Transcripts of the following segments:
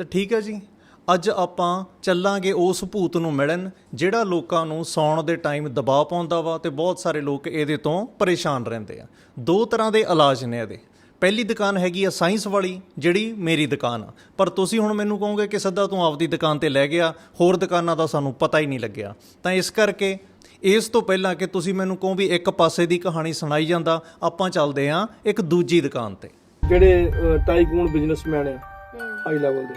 ਤਾਂ ਠੀਕ ਹੈ ਜੀ। ਅੱਜ ਆਪਾਂ ਚੱਲਾਂਗੇ ਉਸ ਭੂਤ ਨੂੰ ਮਿਲਣ, ਜਿਹੜਾ ਲੋਕਾਂ ਨੂੰ ਸੌਣ ਦੇ ਟਾਈਮ ਦਬਾਅ ਪਾਉਂਦਾ ਵਾ ਤੇ ਬਹੁਤ ਸਾਰੇ ਲੋਕ ਇਹਦੇ ਤੋਂ ਪਰੇਸ਼ਾਨ ਰਹਿੰਦੇ ਆ। ਦੋ ਤਰ੍ਹਾਂ ਦੇ ਇਲਾਜ ਨੇ ਇਹਦੇ। ਪਹਿਲੀ ਦੁਕਾਨ ਹੈਗੀ ਆ ਸਾਇੰਸ ਵਾਲੀ, ਜਿਹੜੀ ਮੇਰੀ ਦੁਕਾਨ ਆ। ਪਰ ਤੁਸੀਂ ਹੁਣ ਮੈਨੂੰ ਕਹੋਗੇ ਕਿ ਸਿੱਧਾ ਤੂੰ ਆਪਦੀ ਦੁਕਾਨ ਤੇ ਲੈ ਗਿਆ, ਹੋਰ ਦੁਕਾਨਾਂ ਦਾ ਸਾਨੂੰ ਪਤਾ ਹੀ ਨਹੀਂ ਲੱਗਿਆ। ਤਾਂ ਇਸ ਕਰਕੇ ਇਸ ਤੋਂ ਪਹਿਲਾਂ ਕਿ ਤੁਸੀਂ ਮੈਨੂੰ ਕਹੋ ਵੀ ਇੱਕ ਪਾਸੇ ਦੀ ਕਹਾਣੀ ਸੁਣਾਈ ਜਾਂਦਾ, ਆਪਾਂ ਚੱਲਦੇ ਆਂ ਇੱਕ ਦੂਜੀ ਦੁਕਾਨ ਤੇ। ਜਿਹੜੇ ਟਾਈਕੂਨ ਬਿਜ਼ਨਸਮੈਨ ਹੈ ਹਾਈ ਲੈਵਲ ਦੇ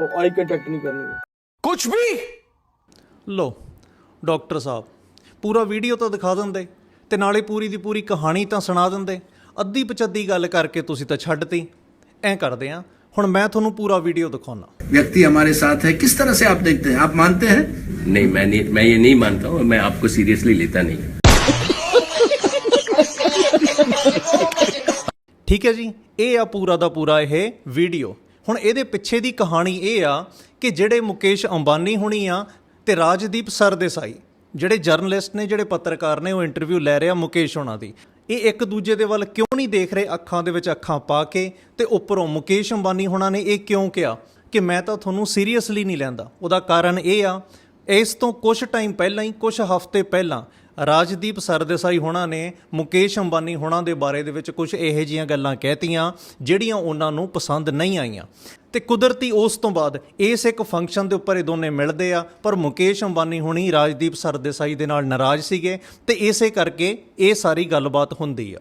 ਉਹ ਆਈ ਕੰਟੈਕਟ ਨਹੀਂ ਕਰਨਗੇ कुछ भी ਲੋ ਡਾਕਟਰ ਸਾਹਿਬ ਪੂਰਾ ਵੀਡੀਓ ਤਾਂ ਦਿਖਾ ਦਿੰਦੇ ਤੇ ਨਾਲੇ ਪੂਰੀ ਦੀ ਪੂਰੀ ਕਹਾਣੀ ਤਾਂ ਸੁਣਾ ਦਿੰਦੇ ਅੱਧੀ ਪਚੱਦੀ ਗੱਲ ਕਰਕੇ ਤੁਸੀਂ ਤਾਂ ਛੱਡਤੀ ਐਂ ਕਰਦੇ ਆ ਹੁਣ ਮੈਂ ਤੁਹਾਨੂੰ ਪੂਰਾ ਵੀਡੀਓ ਦਿਖਾਉਣਾ व्यक्ति हमारे साथ है किस तरह से आप देखते हैं आप मानते हैं नहीं मैं नहीं मैं ये नहीं मानता हूँ मैं आपको सीरियसली लेता नहीं ਠੀਕ ਹੈ ਜੀ ਇਹ ਆ ਪੂਰਾ ਦਾ ਪੂਰਾ ਇਹ ਵੀਡੀਓ ਹੁਣ ਇਹਦੇ ਪਿੱਛੇ ਦੀ ਕਹਾਣੀ ਇਹ ਆ ਕਿ ਜਿਹੜੇ ਮੁਕੇਸ਼ ਅੰਬਾਨੀ ਹੁਣੀ ਆ ਤੇ ਰਾਜਦੀਪ ਸਰਦੇਸਾਈ, ਜਿਹੜੇ ਜਰਨਲਿਸਟ ਨੇ, ਜਿਹੜੇ ਪੱਤਰਕਾਰ ਨੇ, ਉਹ ਇੰਟਰਵਿਊ ਲੈ ਰਿਹਾ ਮੁਕੇਸ਼ ਹੋਣਾ ਦੀ। ਇਹ ਇੱਕ ਦੂਜੇ ਦੇ ਵੱਲ ਕਿਉਂ ਨਹੀਂ ਦੇਖ ਰਹੇ? ਅੱਖਾਂ ਦੇ ਵਿੱਚ ਅੱਖਾਂ ਪਾ ਕੇ ਤੇ ਉੱਪਰੋਂ ਮੁਕੇਸ਼ ਅੰਬਾਨੀ ਹੋਣਾ ਨੇ ਇਹ ਕਿਉਂ ਕਿਹਾ ਕਿ ਮੈਂ ਤਾਂ ਤੁਹਾਨੂੰ ਸੀਰੀਅਸਲੀ ਨਹੀਂ ਲੈਂਦਾ? ਉਹਦਾ ਕਾਰਨ ਇਹ ਆ, ਇਸ ਤੋਂ ਕੁਝ ਟਾਈਮ ਪਹਿਲਾਂ ਹੀ ਕੁਝ ਹਫ਼ਤੇ ਪਹਿਲਾਂ ਰਾਜਦੀਪ ਸਰਦੇਸਾਈ ਹੋਣਾ ਨੇ, ਮੁਕੇਸ਼ ਅੰਬਾਨੀ ਹੋਣਾ ਦੇ ਬਾਰੇ ਦੇ ਵਿੱਚ ਕੁਝ ਇਹੋ ਜਿਹੀਆਂ ਗੱਲਾਂ ਕਹਿਤੀਆਂ, ਜਿਹੜੀਆਂ ਉਹਨਾਂ ਨੂੰ ਪਸੰਦ ਨਹੀਂ ਆਈਆਂ। ਤੇ ਕੁਦਰਤੀ ਉਸ ਤੋਂ ਬਾਅਦ ਇਸ ਇੱਕ ਫੰਕਸ਼ਨ ਦੇ ਉੱਪਰ ਇਹ ਦੋਨੇ ਮਿਲਦੇ ਆ, ਪਰ ਮੁਕੇਸ਼ ਅੰਬਾਨੀ ਹੁਣੀ ਰਾਜਦੀਪ ਸਰਦੇਸਾਈ ਦੇ ਨਾਲ ਨਾਰਾਜ਼ ਸੀਗੇ, ਤੇ ਇਸੇ ਕਰਕੇ ਇਹ ਸਾਰੀ ਗੱਲਬਾਤ ਹੁੰਦੀ ਆ।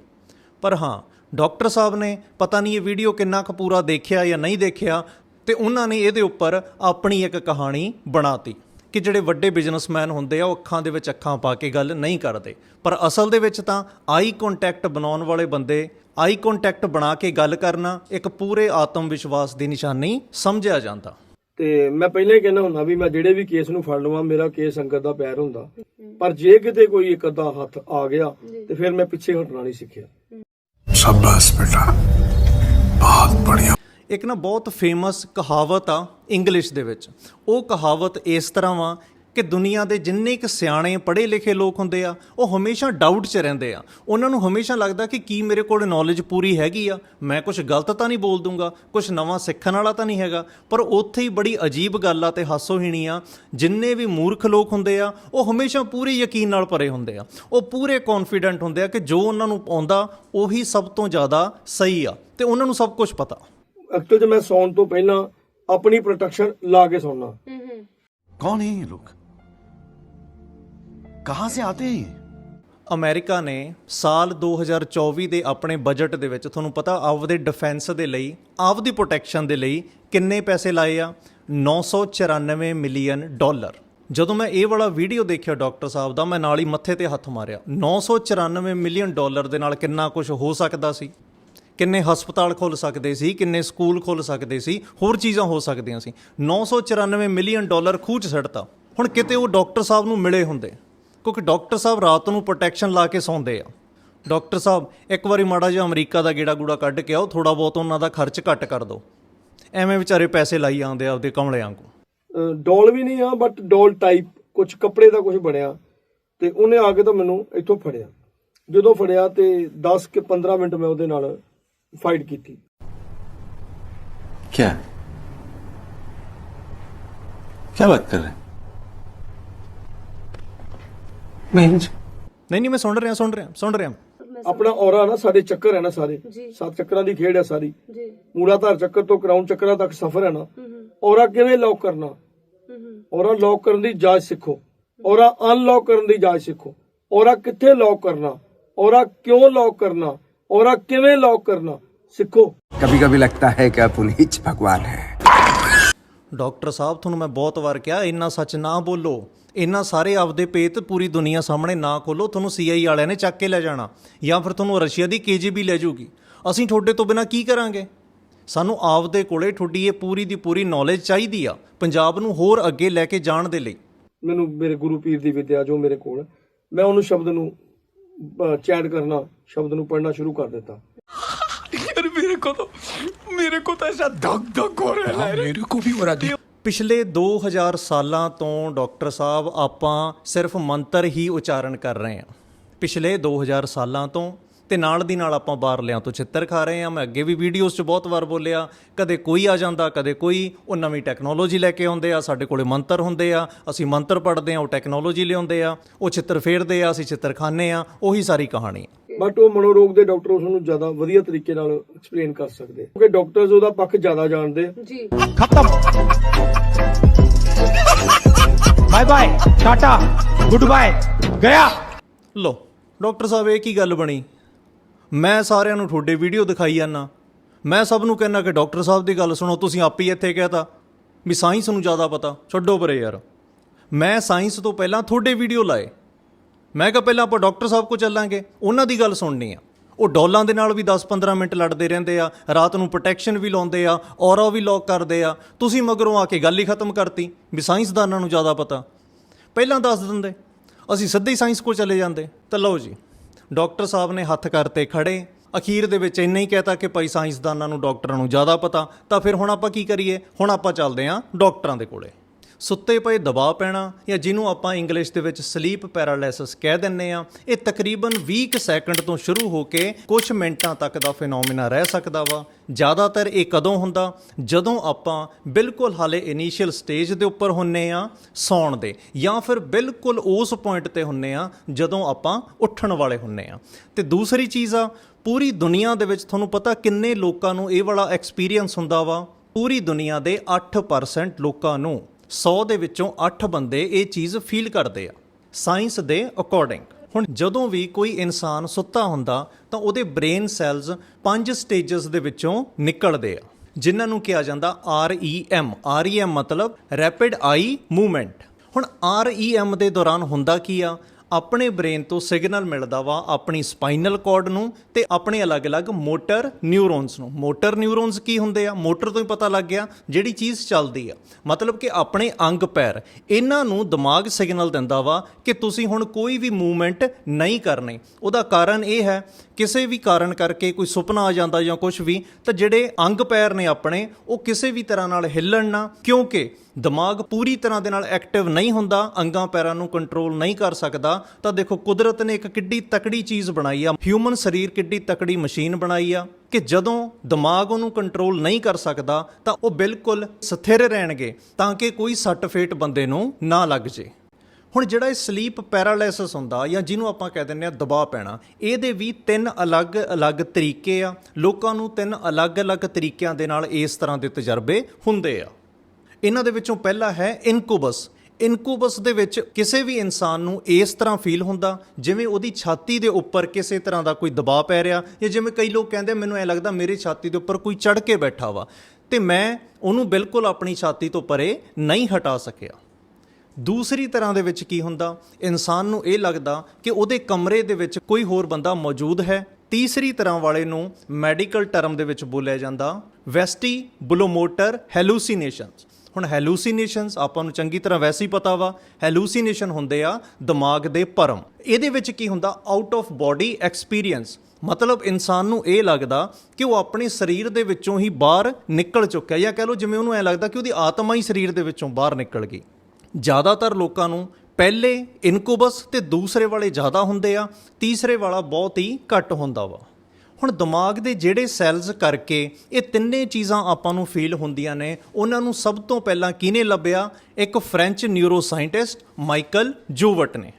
ਪਰ ਹਾਂ, ਡਾਕਟਰ ਸਾਹਿਬ ਨੇ ਪਤਾ ਨਹੀਂ ਇਹ ਵੀਡੀਓ ਕਿੰਨਾ ਕੁ ਪੂਰਾ ਦੇਖਿਆ ਜਾਂ ਨਹੀਂ ਦੇਖਿਆ, ਤੇ ਉਹਨਾਂ ਨੇ ਇਹਦੇ ਉੱਪਰ ਆਪਣੀ ਇੱਕ ਕਹਾਣੀ ਬਣਾਤੀ। ਕਿ ਜਿਹੜੇ ਵੱਡੇ ਬਿਜ਼ਨਸਮੈਨ ਹੁੰਦੇ ਆ ਉਹ ਅੱਖਾਂ ਦੇ ਵਿੱਚ ਅੱਖਾਂ ਪਾ ਕੇ ਗੱਲ ਨਹੀਂ ਕਰਦੇ। ਪਰ ਅਸਲ ਦੇ ਵਿੱਚ ਤਾਂ ਆਈ ਕੰਟੈਕਟ ਬਣਾਉਣ ਵਾਲੇ ਬੰਦੇ ਆਈ ਕੰਟੈਕਟ ਬਣਾ ਕੇ ਗੱਲ ਕਰਨਾ ਇੱਕ ਪੂਰੇ ਆਤਮ ਵਿਸ਼ਵਾਸ ਦੀ ਨਿਸ਼ਾਨੀ ਸਮਝਿਆ ਜਾਂਦਾ। ਤੇ ਮੈਂ ਪਹਿਲਾਂ ਹੀ ਕਹਿੰਦਾ ਹੁੰਦਾ ਵੀ ਮੈਂ ਜਿਹੜੇ ਵੀ ਕੇਸ ਨੂੰ ਫੜ ਲਵਾਂ ਮੇਰਾ ਕੇਸ ਸੰਗਤ ਦਾ ਪੈਰ ਹੁੰਦਾ। ਪਰ ਜੇ ਕਿਤੇ ਕੋਈ ਇੱਕ ਅੱਧਾ ਹੱਥ ਆ ਗਿਆ ਤੇ ਫਿਰ ਮੈਂ ਪਿੱਛੇ ਹਟਣਾ ਨਹੀਂ ਸਿੱਖਿਆ। ਸ਼ਾਬਾਸ਼ ਬੇਟਾ। ਬਹੁਤ ਬੜੀਆ। ਇੱਕ ਨਾ ਬਹੁਤ ਫੇਮਸ ਕਹਾਵਤ ਆ ਇੰਗਲਿਸ਼ ਦੇ ਵਿੱਚ। ਉਹ ਕਹਾਵਤ ਇਸ ਤਰ੍ਹਾਂ ਵਾ ਕਿ ਦੁਨੀਆ ਦੇ ਜਿੰਨੇ ਕੁ ਸਿਆਣੇ ਪੜ੍ਹੇ ਲਿਖੇ ਲੋਕ ਹੁੰਦੇ ਆ, ਉਹ ਹਮੇਸ਼ਾ ਡਾਊਟ 'ਚ ਰਹਿੰਦੇ ਆ। ਉਹਨਾਂ ਨੂੰ ਹਮੇਸ਼ਾ ਲੱਗਦਾ ਕਿ ਕੀ ਮੇਰੇ ਕੋਲ ਨੌਲੇਜ ਪੂਰੀ ਹੈਗੀ ਆ, ਮੈਂ ਕੁਝ ਗਲਤ ਤਾਂ ਨਹੀਂ ਬੋਲ ਦੂੰਗਾ ਕੁਝ ਨਵਾਂ ਸਿੱਖਣ ਵਾਲਾ ਤਾਂ ਨਹੀਂ ਹੈਗਾ। ਪਰ ਉੱਥੇ ਹੀ ਬੜੀ ਅਜੀਬ ਗੱਲ ਆ ਤੇ ਹਾਸੋਹੀਣੀ ਆ, ਜਿੰਨੇ ਵੀ ਮੂਰਖ ਲੋਕ ਹੁੰਦੇ ਆ, ਉਹ ਹਮੇਸ਼ਾ ਪੂਰੇ ਯਕੀਨ ਨਾਲ ਭਰੇ ਹੁੰਦੇ ਆ। ਉਹ ਪੂਰੇ ਕੌਨਫੀਡੈਂਟ ਹੁੰਦੇ ਆ ਕਿ ਜੋ ਉਹਨਾਂ ਨੂੰ ਆਉਂਦਾ, ਉਹੀ ਸਭ ਤੋਂ ਜ਼ਿਆਦਾ ਸਹੀ ਆ। ਤੇ ਉਹਨਾਂ ਨੂੰ ਸਭ ਕੁਝ ਪਤਾ। ਐਕਚੁਅਲ ਜੇ ਮੈਂ ਸੌਣ ਤੋਂ ਪਹਿਲਾਂ ਆਪਣੀ ਪ੍ਰੋਟੈਕਸ਼ਨ ਲਾ ਕੇ ਸੌਣਾ। ਕੌਣ ਹੈ ਕਹਾਂ ਸੇ ਆਤੇ ਹੈ ਅਮਰੀਕਾ ਨੇ ਸਾਲ 2024 ਦੇ ਆਪਣੇ ਬਜਟ ਦੇ ਵਿੱਚ ਤੁਹਾਨੂੰ ਪਤਾ ਆਪਦੇ ਡਿਫੈਂਸ ਦੇ ਲਈ ਆਪਦੀ ਪ੍ਰੋਟੈਕਸ਼ਨ ਦੇ ਲਈ ਕਿੰਨੇ ਪੈਸੇ ਲਾਏ ਆ? 994 ਮਿਲੀਅਨ ਡਾਲਰ। ਜਦੋਂ ਮੈਂ ਇਹ ਵਾਲਾ ਵੀਡੀਓ ਦੇਖਿਆ ਡਾਕਟਰ ਸਾਹਿਬ ਦਾ ਮੈਂ ਨਾਲ ਹੀ ਮੱਥੇ ਤੇ ਹੱਥ ਮਾਰਿਆ। 994 ਮਿਲੀਅਨ ਡਾਲਰ ਦੇ ਨਾਲ ਕਿੰਨਾ ਕੁਝ ਹੋ ਸਕਦਾ ਸੀ? ਕਿੰਨੇ ਹਸਪਤਾਲ ਖੁੱਲ ਸਕਦੇ ਸੀ, ਕਿੰਨੇ ਸਕੂਲ ਖੁੱਲ ਸਕਦੇ ਸੀ, ਹੋਰ ਚੀਜ਼ਾਂ ਹੋ ਸਕਦੀਆਂ ਸੀ। 994 ਮਿਲੀਅਨ ਡਾਲਰ ਖੂਚ ਸੜਤਾ ਹੁਣ ਕਿਤੇ ਉਹ ਡਾਕਟਰ ਸਾਹਿਬ ਨੂੰ ਮਿਲੇ ਹੁੰਦੇ, ਕਿਉਂਕਿ ਡਾਕਟਰ ਸਾਹਿਬ ਰਾਤ ਨੂੰ ਪ੍ਰੋਟੈਕਸ਼ਨ ਲਾ ਕੇ ਸੌਂਦੇ ਆ। ਡਾਕਟਰ ਸਾਹਿਬ, ਇੱਕ ਵਾਰੀ ਮਾੜਾ ਜਿਹਾ ਅਮਰੀਕਾ ਦਾ ਗੇੜਾ ਗੂੜਾ ਕੱਢ ਕੇ ਆਓ ਥੋੜਾ ਬਹੁਤ ਉਹਨਾਂ ਦਾ ਖਰਚ ਘੱਟ ਕਰ ਦਿਓ। ਐਵੇਂ ਵਿਚਾਰੇ ਪੈਸੇ ਲਾਈ ਆਉਂਦੇ ਆ ਆਪਦੇ ਕਮਲਿਆਂ ਵਾਂਗੂ। ਡੋਲ ਵੀ ਨਹੀਂ ਆ ਬਟ ਡੋਲ ਟਾਈਪ ਕੁਝ ਕੱਪੜੇ ਦਾ ਕੁਝ ਬਣਿਆ। ਤੇ ਉਹਨੇ ਆ ਕੇ ਤਾਂ ਮੈਨੂੰ ਇੱਥੋਂ ਫੜਿਆ। ਜਦੋਂ ਫੜਿਆ ਤੇ 10 ਕਿ 15 ਮਿੰਟ ਮੈਂ ਉਹਦੇ ਨਾਲ ਫਾਈਟ ਕੀਤੀ। ਕੀ ਕੀ ਬਾਤ ਕਰ ਰਹੇ? ਮੈਂ ਨਹੀਂ ਨਹੀਂ ਮੈਂ ਸੁਣ ਰਿਹਾ ਸੁਣ ਰਿਹਾ ਸੁਣ ਰਿਹਾ। ਆਪਣਾ ਔਰਾ ਨਾ ਸਾਡੇ ਚੱਕਰ ਹੈ ਨਾ ਸਾਰੇ। ਸੱਤ ਚੱਕਰਾਂ ਦੀ ਖੇਡ ਹੈ ਸਾਰੀ। ਮੂਲਾਧਾਰ ਚੱਕਰ ਤੋਂ ਕਰਾਉਣ ਚੱਕਰਾਂ ਤੱਕ ਸਫ਼ਰ ਹੈ ਨਾ। ਔਰਾ ਕਿਵੇਂ ਲੌਕ ਕਰਨਾ? ਔਰਾ ਲੌਕ ਕਰਨ ਦੀ ਜਾਚ ਸਿੱਖੋ। ਔਰਾ ਅਨਲੌਕ ਕਰਨ ਦੀ ਜਾਚ ਸਿੱਖੋ। ਔਰਾ ਕਿੱਥੇ ਲੌਕ ਕਰਨਾ? ਔਰਾ ਕਿਉਂ ਲੌਕ ਕਰਨਾ? ਔਰਾ ਕਿਵੇਂ ਲੌਕ ਕਰਨਾ ਸਿੱਖੋ कभी कभी लगता है कि आप उन्हीं च भगवान हैं ਡਾਕਟਰ ਸਾਹਿਬ ਤੁਹਾਨੂੰ ਮੈਂ ਬਹੁਤ ਵਾਰ ਕਿਹਾ ਇੰਨਾ ਸੱਚ ਨਾ ਬੋਲੋ ਇੰਨਾ ਸਾਰੇ ਆਪਦੇ ਪੇਤ ਪੂਰੀ ਦੁਨੀਆ ਸਾਹਮਣੇ ਨਾ ਖੋਲੋ ਤੁਹਾਨੂੰ ਸੀਆਈ ਵਾਲਿਆਂ ਨੇ ਚੱਕ ਕੇ ਲੈ ਜਾਣਾ ਜਾਂ ਫਿਰ ਤੁਹਾਨੂੰ ਰਸ਼ੀਆ ਦੀ ਕੇਜੀਬੀ ਲੈ ਜਾਊਗੀ ਅਸੀਂ ਤੁਹਾਡੇ ਤੋਂ ਬਿਨਾ ਕੀ ਕਰਾਂਗੇ ਸਾਨੂੰ ਆਪਦੇ ਕੋਲੇ ਤੁਹਾਡੀ ਇਹ ਪੂਰੀ ਦੀ ਪੂਰੀ ਨੌਲੇਜ ਚਾਹੀਦੀ ਆ ਪੰਜਾਬ ਨੂੰ ਹੋਰ ਅੱਗੇ ਲੈ ਕੇ ਜਾਣ ਦੇ ਲਈ ਮੈਨੂੰ ਮੇਰੇ ਗੁਰੂ ਪੀਰ ਦੀ ਵਿਦਿਆ ਜੋ ਮੇਰੇ ਕੋਲ ਮੈਂ ਉਹਨੂੰ ਸ਼ਬਦ ਨੂੰ ਚੈਟ ਕਰਨਾ ਸ਼ਬਦ ਨੂੰ ਪੜਨਾ ਸ਼ੁਰੂ ਕਰ ਦਿੱਤਾ। ਮੇਰੇ ਕੋ ਤਾਂ ਮੇਰੇ ਕੋ ਤਾਂ ਐਸਾ ਧੱਕ ਧੱਕ ਹੋ ਰਿਹਾ ਹੈ। ਮੇਰੇ ਕੋ ਵੀ ਹੋ ਰਿਹਾ। ਪਿਛਲੇ 2000 ਸਾਲਾਂ ਤੋਂ ਡਾਕਟਰ ਸਾਹਿਬ ਆਪਾਂ ਸਿਰਫ ਮੰਤਰ ਹੀ ਉਚਾਰਨ ਕਰ ਰਹੇ ਹਾਂ। ਪਿਛਲੇ 2000 ਸਾਲਾਂ ਤੋਂ ਤੇ ਨਾਲ ਦੀ ਨਾਲ ਆਪਾਂ ਬਾਹਰਲਿਆਂ ਤੋਂ ਛਿੱਤਰ ਖਾ ਰਹੇ ਹਾਂ। ਮੈਂ ਅੱਗੇ ਵੀ ਵੀਡੀਓਜ਼ 'ਚ ਬਹੁਤ ਵਾਰ ਬੋਲਿਆ ਕਦੇ ਕੋਈ ਆ ਜਾਂਦਾ ਕਦੇ ਕੋਈ ਉਹ ਨਵੀਂ ਟੈਕਨੋਲੋਜੀ ਲੈ ਕੇ ਆਉਂਦੇ ਆ ਸਾਡੇ ਕੋਲੇ ਮੰਤਰ ਹੁੰਦੇ ਆ ਅਸੀਂ ਮੰਤਰ ਪੜ੍ਹਦੇ ਆ ਉਹ ਟੈਕਨੋਲੋਜੀ ਲਿਆਉਂਦੇ ਆ ਉਹ ਛਿੱਤਰ ਫੇਰਦੇ ਆ ਅਸੀਂ ਛਿੱਤਰ ਖਾਂਦੇ ਆ ਉਹੀ ਸਾਰੀ ਕਹਾਣੀ ਹੈ ਬਟ ਉਹ ਮਨੋਰੋਗ ਦੇ ਡਾਕਟਰ ਉਸ ਨੂੰ ਜ਼ਿਆਦਾ ਵਧੀਆ ਤਰੀਕੇ ਨਾਲ ਐਕਸਪਲੇਨ ਕਰ ਸਕਦੇ ਕਿਉਂਕਿ ਡਾਕਟਰਸ ਉਹਦਾ ਪੱਖ ਜ਼ਿਆਦਾ ਜਾਣਦੇ ਜੀ। ਖਤਮ। Bye bye Tata good bye ਗਿਆ। ਲੋ ਡਾਕਟਰ ਸਾਹਿਬ ਇਹ ਕੀ ਗੱਲ ਬਣੀ? ਮੈਂ ਸਾਰਿਆਂ ਨੂੰ ਤੁਹਾਡੇ ਵੀਡੀਓ ਦਿਖਾਈ ਜਾਂਦਾ। ਮੈਂ ਸਭ ਨੂੰ ਕਹਿੰਦਾ ਕਿ ਡਾਕਟਰ ਸਾਹਿਬ ਦੀ ਗੱਲ ਸੁਣੋ, ਤੁਸੀਂ ਆਪ ਹੀ ਇੱਥੇ ਕਹਿਤਾ ਵੀ ਸਾਇੰਸ ਨੂੰ ਜ਼ਿਆਦਾ ਪਤਾ। ਛੱਡੋ ਪਰੇ ਯਾਰ। ਮੈਂ ਸਾਇੰਸ ਤੋਂ ਪਹਿਲਾਂ ਤੁਹਾਡੇ ਵੀਡੀਓ ਲਾਏ। ਮੈਂ ਕਿਹਾ ਪਹਿਲਾਂ ਆਪਾਂ ਡਾਕਟਰ ਸਾਹਿਬ ਕੋ ਚੱਲਾਂਗੇ, ਉਹਨਾਂ ਦੀ ਗੱਲ ਸੁਣਨੀ ਆ। ਉਹ ਡੋਲਾਂ ਦੇ ਨਾਲ ਵੀ 10-15 ਮਿੰਟ ਲੜਦੇ ਰਹਿੰਦੇ ਆ, ਰਾਤ ਨੂੰ ਪ੍ਰੋਟੈਕਸ਼ਨ ਵੀ ਲਾਉਂਦੇ ਆ ਔਰਾ ਵੀ ਲੌਕ ਕਰਦੇ ਆ। ਤੁਸੀਂ ਮਗਰੋਂ ਆ ਕੇ ਗੱਲ ਹੀ ਖਤਮ ਕਰਤੀ ਵੀ ਸਾਇੰਸਦਾਨਾਂ ਨੂੰ ਜ਼ਿਆਦਾ ਪਤਾ। ਪਹਿਲਾਂ ਦੱਸ ਦਿੰਦੇ, ਅਸੀਂ ਸਿੱਧੇ ਹੀ ਸਾਇੰਸ ਕੋਲ ਚਲੇ ਜਾਂਦੇ। ਤਾਂ ਲਓ ਜੀ। ਡਾਕਟਰ ਸਾਹਿਬ ਨੇ ਹੱਥ ਕਰਤੇ ਖੜੇ। ਅਖੀਰ ਦੇ ਵਿੱਚ ਇੰਨਾ ਹੀ ਕਹਿਤਾ ਕਿ ਭਾਈ ਸਾਇੰਸਦਾਨਾਂ ਨੂੰ ਡਾਕਟਰਾਂ ਨੂੰ ਜ਼ਿਆਦਾ ਪਤਾ। ਤਾਂ ਫਿਰ ਹੁਣ ਆਪਾਂ ਕੀ ਕਰੀਏ? ਹੁਣ ਆਪਾਂ ਚੱਲਦੇ ਹਾਂ ਡਾਕਟਰਾਂ ਦੇ ਕੋਲੇ। ਸੁੱਤੇ ਪਏ ਦਬਾਅ ਪੈਣਾ ਜਾਂ ਜਿਹਨੂੰ ਆਪਾਂ ਇੰਗਲਿਸ਼ ਦੇ ਵਿੱਚ ਸਲੀਪ ਪੈਰਾਲਿਸਿਸ ਕਹਿ ਦਿੰਨੇ ਆ ਇਹ ਤਕਰੀਬਨ 20 ਕੁ ਸੈਕਿੰਡ ਤੋਂ ਸ਼ੁਰੂ ਹੋ ਕੇ ਕੁਝ ਮਿੰਟਾਂ ਤੱਕ ਦਾ ਫੀਨੋਮੀਨਾ ਰਹਿ ਸਕਦਾ ਵਾ। ਜ਼ਿਆਦਾਤਰ ਇਹ ਕਦੋਂ ਹੁੰਦਾ? ਜਦੋਂ ਆਪਾਂ ਬਿਲਕੁਲ ਹਾਲੇ ਇਨੀਸ਼ੀਅਲ ਸਟੇਜ ਦੇ ਉੱਪਰ ਹੁੰਨੇ ਆ ਸੌਣ ਦੇ, ਜਾਂ ਫਿਰ ਬਿਲਕੁਲ ਉਸ ਪੁਆਇੰਟ ਤੇ ਹੁੰਨੇ ਆ ਜਦੋਂ ਆਪਾਂ ਉੱਠਣ ਵਾਲੇ ਹੁੰਨੇ ਆ ਤੇ ਦੂਸਰੀ ਚੀਜ਼ ਆ, ਪੂਰੀ ਦੁਨੀਆ ਦੇ ਵਿੱਚ ਤੁਹਾਨੂੰ ਪਤਾ ਕਿੰਨੇ ਲੋਕਾਂ ਨੂੰ ਇਹ ਵਾਲਾ ਐਕਸਪੀਰੀਅੰਸ ਹੁੰਦਾ ਵਾ? ਪੂਰੀ ਦੁਨੀਆ ਦੇ 8% ਲੋਕਾਂ ਨੂੰ। 100 ਦੇ ਵਿੱਚੋਂ 8 ਬੰਦੇ ਇਹ ਚੀਜ਼ ਫੀਲ ਕਰਦੇ ਆ, ਸਾਇੰਸ ਦੇ ਅਕੋਰਡਿੰਗ ਹੁਣ ਜਦੋਂ ਵੀ ਕੋਈ ਇਨਸਾਨ ਸੁੱਤਾ ਹੁੰਦਾ, ਤਾਂ ਉਹਦੇ ਬ੍ਰੇਨ ਸੈਲਸ ਪੰਜ ਸਟੇजेस ਦੇ ਵਿੱਚੋਂ ਨਿਕਲਦੇ ਆ, ਜਿਨ੍ਹਾਂ ਨੂੰ ਕਿਹਾ ਜਾਂਦਾ REM REM ਮਤਲਬ ਰੈਪਿਡ ਆਈ ਮੂਵਮੈਂਟ ਹੁਣ REM ਦੇ ਦੌਰਾਨ ਹੁੰਦਾ ਕੀ ਆ? ਆਪਣੇ ਬ੍ਰੇਨ ਤੋਂ ਸਿਗਨਲ ਮਿਲਦਾ ਵਾ ਆਪਣੀ ਸਪਾਈਨਲ ਕਾਰਡ ਨੂੰ ਤੇ ਆਪਣੇ ਅਲੱਗ-ਅਲੱਗ ਮੋਟਰ ਨਿਊਰੋਨਸ ਨੂੰ। ਮੋਟਰ ਨਿਊਰੋਨਸ ਕੀ ਹੁੰਦੇ ਆ? ਮੋਟਰ ਤੋਂ ਹੀ ਪਤਾ ਲੱਗ ਗਿਆ ਜਿਹੜੀ ਚੀਜ਼ ਚੱਲਦੀ ਆ। ਮਤਲਬ ਕਿ ਆਪਣੇ ਅੰਗ ਪੈਰ, ਇਹਨਾਂ ਨੂੰ ਦਿਮਾਗ ਸਿਗਨਲ ਦਿੰਦਾ ਵਾ ਕਿ ਤੁਸੀਂ ਹੁਣ ਕੋਈ ਵੀ ਮੂਵਮੈਂਟ ਨਹੀਂ ਕਰਨੀ। ਉਹਦਾ ਕਾਰਨ ਇਹ ਹੈ ਕਿਸੇ ਵੀ ਕਾਰਨ ਕਰਕੇ ਕੋਈ ਸੁਪਨਾ ਆ ਜਾਂਦਾ ਜਾਂ ਕੁਝ ਵੀ, ਤਾਂ ਜਿਹੜੇ ਅੰਗ ਪੈਰ ਨੇ ਆਪਣੇ, ਉਹ ਕਿਸੇ ਵੀ ਤਰ੍ਹਾਂ ਨਾਲ ਹਿੱਲਣ ਨਾ, ਕਿਉਂਕਿ ਦਿਮਾਗ ਪੂਰੀ ਤਰ੍ਹਾਂ ਦੇ ਨਾਲ ਐਕਟਿਵ ਨਹੀਂ ਹੁੰਦਾ, ਅੰਗਾਂ ਪੈਰਾਂ ਨੂੰ ਕੰਟਰੋਲ ਨਹੀਂ ਕਰ ਸਕਦਾ, ਤਾਂ ਦੇਖੋ ਕੁਦਰਤ ਨੇ ਇੱਕ ਕਿੱਡੀ ਤਕੜੀ ਚੀਜ਼ ਬਣਾਈ ਆ। ਹਿਊਮਨ ਸਰੀਰ ਕਿੱਡੀ ਤਕੜੀ ਮਸ਼ੀਨ ਬਣਾਈ ਆ ਕਿ ਜਦੋਂ ਦਿਮਾਗ ਉਹਨੂੰ ਕੰਟਰੋਲ ਨਹੀਂ ਕਰ ਸਕਦਾ, ਤਾਂ ਉਹ ਬਿਲਕੁਲ ਸਥਿਰ ਰਹਿਣਗੇ, ਤਾਂ ਕਿ ਕੋਈ ਸੱਟ ਫੇਟ ਬੰਦੇ ਨੂੰ ਨਾ ਲੱਗ ਜੇ। ਹੁਣ ਜਿਹੜਾ ਇਹ ਸਲੀਪ ਪੈਰਾਲਿਸਿਸ ਹੁੰਦਾ ਜਾਂ ਜਿਹਨੂੰ ਆਪਾਂ ਕਹਿ ਦਿੰਦੇ ਆ ਦਬਾਅ ਪੈਣਾ, ਇਹਦੇ ਵੀ ਤਿੰਨ ਅਲੱਗ-ਅਲੱਗ ਤਰੀਕੇ ਆ। ਲੋਕਾਂ ਨੂੰ ਤਿੰਨ ਅਲੱਗ-ਅਲੱਗ ਤਰੀਕਿਆਂ ਦੇ ਨਾਲ ਇਸ ਤਰ੍ਹਾਂ ਦੇ ਤਜਰਬੇ ਹੁੰਦੇ ਆ। ਇਹਨਾਂ ਦੇ ਵਿੱਚੋਂ ਪਹਿਲਾ ਹੈ ਇਨਕੂਬਸ ਇਨਕੂਬਸ ਦੇ ਵਿੱਚ ਕਿਸੇ ਵੀ ਇਨਸਾਨ ਨੂੰ ਇਸ ਤਰ੍ਹਾਂ ਫੀਲ ਹੁੰਦਾ, ਜਿਵੇਂ ਉਹਦੀ ਛਾਤੀ ਦੇ ਉੱਪਰ ਕਿਸੇ ਤਰ੍ਹਾਂ ਦਾ ਕੋਈ ਦਬਾਅ ਪੈ ਰਿਹਾ ਜਾਂ ਜਿਵੇਂ ਕਈ ਲੋਕ ਕਹਿੰਦੇ ਮੈਨੂੰ ਐ ਲੱਗਦਾ ਮੇਰੀ ਛਾਤੀ ਦੇ ਉੱਪਰ ਕੋਈ ਚੜ ਕੇ ਬੈਠਾ ਵਾ। ਤੇ ਮੈਂ ਉਹਨੂੰ ਬਿਲਕੁਲ ਆਪਣੀ ਛਾਤੀ ਤੋਂ ਪਰੇ ਨਹੀਂ ਹਟਾ ਸਕਿਆ। ਦੂਸਰੀ ਤਰ੍ਹਾਂ ਦੇ ਵਿੱਚ ਕੀ ਹੁੰਦਾ? ਇਨਸਾਨ ਨੂੰ ਇਹ ਲੱਗਦਾ ਕਿ ਉਹਦੇ ਕਮਰੇ ਦੇ ਵਿੱਚ ਕੋਈ ਹੋਰ ਬੰਦਾ ਮੌਜੂਦ ਹੈ। ਤੀਸਰੀ ਤਰ੍ਹਾਂ ਵਾਲੇ ਨੂੰ ਮੈਡੀਕਲ ਟਰਮ ਦੇ ਵਿੱਚ ਬੋਲਿਆ ਜਾਂਦਾ ਵੈਸਟੀ ਬਲੋਮੋਟਰ ਹੈਲੂਸੀਨੇਸ਼ਨਸ। ਹੁਣ ਹੈਲੂਸੀਨੇਸ਼ਨਸ ਆਪਾਂ ਨੂੰ ਚੰਗੀ ਤਰ੍ਹਾਂ ਵੈਸੇ ਹੀ ਪਤਾ ਵਾ, ਹੈਲੂਸੀਨੇਸ਼ਨ ਹੁੰਦੇ ਆ ਦਿਮਾਗ ਦੇ ਭਰਮ। ਇਹਦੇ ਵਿੱਚ ਕੀ ਹੁੰਦਾ? ਆਊਟ ਆਫ ਬਾਡੀ ਐਕਸਪੀਰੀਅੰਸ ਮਤਲਬ ਇਨਸਾਨ ਨੂੰ ਇਹ ਲੱਗਦਾ ਕਿ ਉਹ ਆਪਣੇ ਸਰੀਰ ਦੇ ਵਿੱਚੋਂ ਹੀ ਬਾਹਰ ਨਿਕਲ ਚੁੱਕਿਆ ਜਾਂ ਕਹ ਲਓ ਜਿਵੇਂ ਉਹਨੂੰ ਐ ਲੱਗਦਾ ਕਿ ਉਹਦੀ ਆਤਮਾ ਹੀ ਸਰੀਰ ਦੇ ਵਿੱਚੋਂ ਬਾਹਰ ਨਿਕਲ ਗਈ। ਜ਼ਿਆਦਾਤਰ ਲੋਕਾਂ ਨੂੰ ਪਹਿਲੇ ਇਨਕੂਬਸ ਤੇ ਦੂਸਰੇ ਵਾਲੇ ਜ਼ਿਆਦਾ ਹੁੰਦੇ ਆ, ਤੀਸਰੇ ਵਾਲਾ ਬਹੁਤ ਹੀ ਘੱਟ ਹੁੰਦਾ ਵਾ। ਹੁਣ ਦਿਮਾਗ ਦੇ ਜਿਹੜੇ ਸੈਲਸ ਕਰਕੇ ਇਹ ਤਿੰਨੇ ਚੀਜ਼ਾਂ ਆਪਾਂ ਨੂੰ ਫੀਲ ਹੁੰਦੀਆਂ ਨੇ, ਉਹਨਾਂ ਨੂੰ ਸਭ ਤੋਂ ਪਹਿਲਾਂ ਕਿਹਨੇ ਲੱਭਿਆ? ਇੱਕ ਫ੍ਰੈਂਚ ਨਿਊਰੋਸਾਇੰਟਿਸਟ ਮਾਈਕਲ ਜੂਵਟ ਨੇ।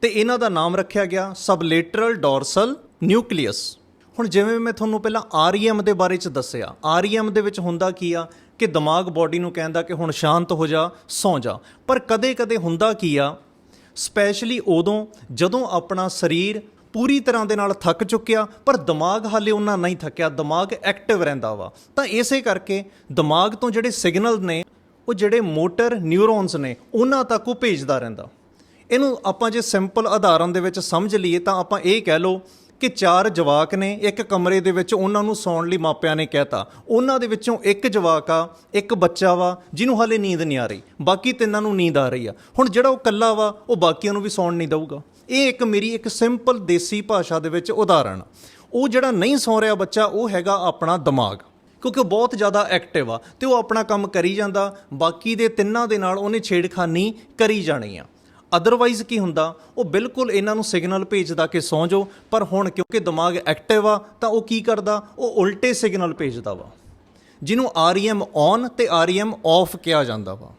ਤੇ ਇਹਨਾਂ ਦਾ ਨਾਮ ਰੱਖਿਆ ਗਿਆ ਸਬਲੇਟਰਲ ਡੋਰਸਲ ਨਿਊਕਲੀਅਸ। ਹੁਣ ਜਿਵੇਂ ਮੈਂ ਤੁਹਾਨੂੰ ਪਹਿਲਾਂ REM ਦੇ ਬਾਰੇ ਚ ਦੱਸਿਆ REM ਦੇ ਵਿੱਚ ਹੁੰਦਾ ਕੀ ਆ ਕਿ ਦਿਮਾਗ ਬਾਡੀ ਨੂੰ ਕਹਿੰਦਾ ਕਿ ਹੁਣ ਸ਼ਾਂਤ ਹੋ ਜਾ, ਸੌਂ ਜਾ। ਪਰ ਕਦੇ-ਕਦੇ ਹੁੰਦਾ ਕੀ ਆ ਸਪੈਸ਼ਲੀ ਉਦੋਂ ਜਦੋਂ ਆਪਣਾ ਸਰੀਰ ਪੂਰੀ ਤਰ੍ਹਾਂ ਦੇ ਨਾਲ ਥੱਕ ਚੁੱਕਿਆ, ਪਰ ਦਿਮਾਗ ਹਾਲੇ ਉਹਨਾਂ ਨਹੀਂ ਥੱਕਿਆ, ਦਿਮਾਗ ਐਕਟਿਵ ਰਹਿੰਦਾ ਵਾ। ਤਾਂ ਇਸੇ ਕਰਕੇ ਦਿਮਾਗ ਤੋਂ ਜਿਹੜੇ ਸਿਗਨਲ ਨੇ, ਉਹ ਜਿਹੜੇ ਮੋਟਰ ਨਿਊਰੋਨਸ ਨੇ, ਉਹਨਾਂ ਤੱਕ ਉਹ ਭੇਜਦਾ ਰਹਿੰਦਾ। ਇਹਨੂੰ ਆਪਾਂ ਜੇ ਸਿੰਪਲ ਆਧਾਰਨ ਦੇ ਵਿੱਚ ਸਮਝ ਲਈਏ ਤਾਂ ਆਪਾਂ ਇਹ ਕਹਿ ਲਓ ਕਿ ਚਾਰ ਜਵਾਕ ਨੇ ਇੱਕ ਕਮਰੇ ਦੇ ਵਿੱਚ ਉਹਨਾਂ ਨੂੰ ਸੌਣ ਲਈ ਮਾਪਿਆਂ ਨੇ ਕਹਿਤਾ। ਉਹਨਾਂ ਦੇ ਵਿੱਚੋਂ ਇੱਕ ਜਵਾਕ ਆ, ਇੱਕ ਬੱਚਾ ਵਾ, ਜਿਹਨੂੰ ਹਾਲੇ ਨੀਂਦ ਨਹੀਂ ਆ ਰਹੀ। ਬਾਕੀ ਤਿੰਨਾਂ ਨੂੰ ਨੀਂਦ ਆ ਰਹੀ ਆ। ਹੁਣ ਜਿਹੜਾ ਉਹ ਇਕੱਲਾ ਵਾ, ਉਹ ਬਾਕੀਆਂ ਨੂੰ ਵੀ ਸੌਣ ਨਹੀਂ ਦਊਗਾ। ਇਹ ਇੱਕ ਮੇਰੀ ਇੱਕ ਸਿੰਪਲ ਦੇਸੀ ਭਾਸ਼ਾ ਦੇ ਵਿੱਚ ਉਦਾਹਰਣ। ਉਹ ਜਿਹੜਾ ਨਹੀਂ ਸੌ ਰਿਹਾ ਬੱਚਾ, ਉਹ ਹੈਗਾ ਆਪਣਾ ਦਿਮਾਗ। ਕਿਉਂਕਿ ਉਹ ਬਹੁਤ ਜ਼ਿਆਦਾ ਐਕਟਿਵ ਆ ਤੇ ਉਹ ਆਪਣਾ ਕੰਮ ਕਰੀ ਜਾਂਦਾ। ਬਾਕੀ ਦੇ ਤਿੰਨਾਂ ਦੇ ਨਾਲ ਉਹਨੇ ਛੇੜਖਾਨੀ ਕਰੀ ਜਾਣੀ ਆ। ਅਦਰਵਾਈਜ਼ ਕੀ ਹੁੰਦਾ? ਉਹ ਬਿਲਕੁਲ ਇਹਨਾਂ ਨੂੰ ਸਿਗਨਲ ਭੇਜਦਾ ਕਿ ਸੌਂ ਜਾਓ, ਪਰ ਹੁਣ ਕਿਉਂਕਿ ਦਿਮਾਗ ਐਕਟਿਵ ਆ, ਤਾਂ ਉਹ ਕੀ ਕਰਦਾ? ਉਹ ਉਲਟੇ ਸਿਗਨਲ ਭੇਜਦਾ ਵਾ। ਜਿਹਨੂੰ REM ਔਨ ਤੇ REM ਆਫ ਕਿਹਾ ਜਾਂਦਾ ਵਾ।